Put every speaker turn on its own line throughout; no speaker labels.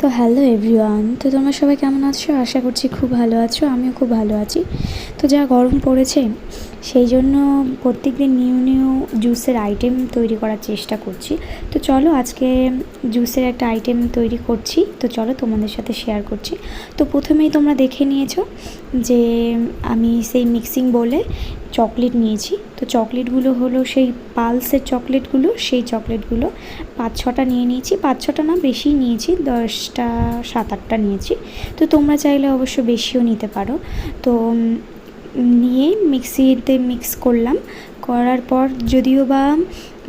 তো hello everyone তো তোমরা সবাই কেমন আছো? আশা করছি খুব ভালো আছো, আমিও খুব ভালো আছি। তো যা গরম পড়েছে, সেই জন্য প্রত্যেক দিন নিউ নিউ জুসের আইটেম তৈরি করার চেষ্টা করছি। তো চলো আজকে জুসের একটা আইটেম তৈরি করছি। তো চলো তোমাদের সাথে শেয়ার করছি। তো প্রথমেই তোমরা দেখে নিয়েছো যে আমি সেই মিক্সিং বলে চকলেট নিয়েছি। তো চকলেটগুলো হলো সেই পালসের চকলেটগুলো, সেই চকলেটগুলো। পাঁচ ছটা নিয়ে নিয়েছি। পাঁচ ছটা না বেশি নিয়েছি। দশটা, সাত আটটা নিয়েছি। তো তোমরা চাইলে অবশ্য বেশিও নিতে পারো। তো নিয়ে মিক্সিতে মিক্স করলাম। করার পর যদিও বা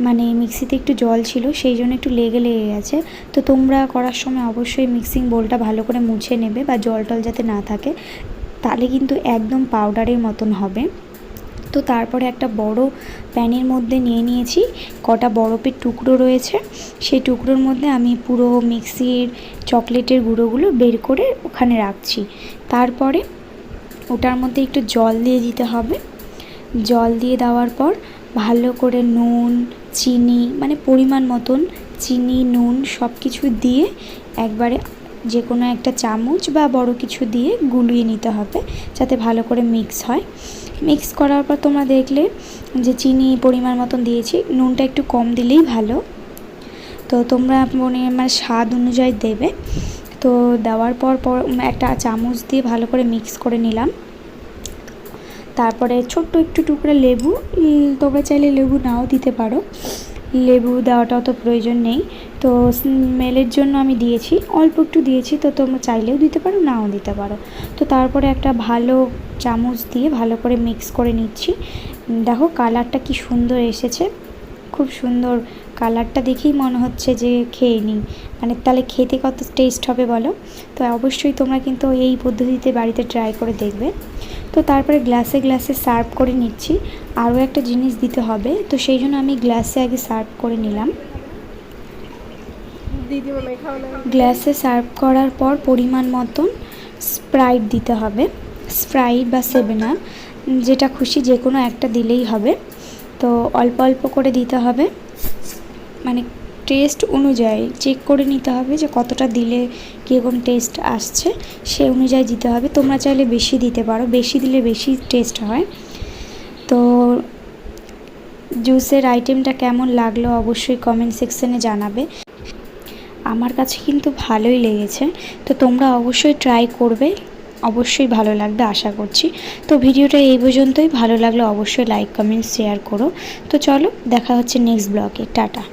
মানে মিক্সিতে একটু জল ছিল, সেই জন্য একটু লেগে লেগে গেছে। তো তোমরা করার সময় অবশ্যই মিক্সিং বোলটা ভালো করে মুছে নেবে বা জল টল যাতে না থাকে, তাহলে কিন্তু একদম পাউডারের মতন হবে। তো তারপরে একটা বড় প্যানের মধ্যে নিয়ে নিয়েছি। কটা বরফের টুকরো রয়েছে। সেই টুকরোর মধ্যে আমি পুরো মিক্সির চকলেটের গুঁড়োগুলো বের করে ওখানে রাখছি। তারপরে ওটার মধ্যে একটু জল দিয়ে দিতে হবে। জল দিয়ে দেওয়ার পর ভালো করে নুন, চিনি মানে পরিমাণ মতন চিনি, নুন সব কিছু দিয়ে একবারে যে কোনো একটা চামচ বা বড় কিছু দিয়ে গুলিয়ে নিতে হবে যাতে ভালো করে মিক্স হয়। মিক্স করার পর তোমরা দেখলে যে চিনি পরিমাণ মতন দিয়েছি, নুনটা একটু কম দিলেই ভালো। তো তোমরা মনে আমার স্বাদ অনুযায়ী দেবে। তো দেওয়ার পর পর একটা চামচ দিয়ে ভালো করে মিক্স করে নিলাম। তারপরে ছোট্ট একটু টুকরা লেবু তোমরা চাইলে লেবু নাও দিতে পারো। লেবু দেওয়াটা অত প্রয়োজন নেই। তো স্মেলের জন্য আমি দিয়েছি। অল্প একটু দিয়েছি, তো তোমরা চাইলেও দিতে পারো, নাও দিতে পারো। তো তারপরে একটা ভালো চামচ দিয়ে ভালো করে মিক্স করে নিচ্ছি। দেখো কালারটা কি সুন্দর এসেছে। খুব সুন্দর কালারটা দেখেই মনে হচ্ছে যে খেয়ে নিই। মানে তাহলে খেতে কত টেস্ট হবে বলো? তো অবশ্যই তোমরা কিন্তু এই পদ্ধতিতে বাড়িতে ট্রাই করে দেখবে। তো তারপরে গ্লাসে গ্লাসে সার্ভ করে নিচ্ছি। আরও একটা জিনিস দিতে হবে, তো সেই জন্য আমি গ্লাসে আগে সার্ভ করে নিলাম। গ্লাসে সার্ভ করার পর পরিমাণ মতন স্প্রাইট দিতে হবে। স্প্রাইট বা সেভেন যেটা খুশি যে কোনো একটা দিলেই হবে। তো অল্প অল্প করে দিতে হবে। মানে টেস্ট অনুযায়ী চেক করে নিতে হবে যে কতটা দিলে কীরকম টেস্ট আসছে। সে অনুযায়ী দিতে হবে। তোমরা চাইলে বেশি দিতে পারো। বেশি দিলে বেশি টেস্ট হয়। তো জুসের আইটেমটা কেমন লাগল অবশ্যই কমেন্ট সেকশনে জানাবে। আমার কাছে কিন্তু ভালোই লেগেছে। তো তোমরা অবশ্যই ট্রাই করবে। অবশ্যই ভালো লাগবে আশা করছি। তো ভিডিওটা এই পর্যন্তই। ভালো লাগলে অবশ্যই লাইক কমেন্ট শেয়ার করো। তো চলো দেখা হচ্ছে নেক্সট ব্লগে টাটা।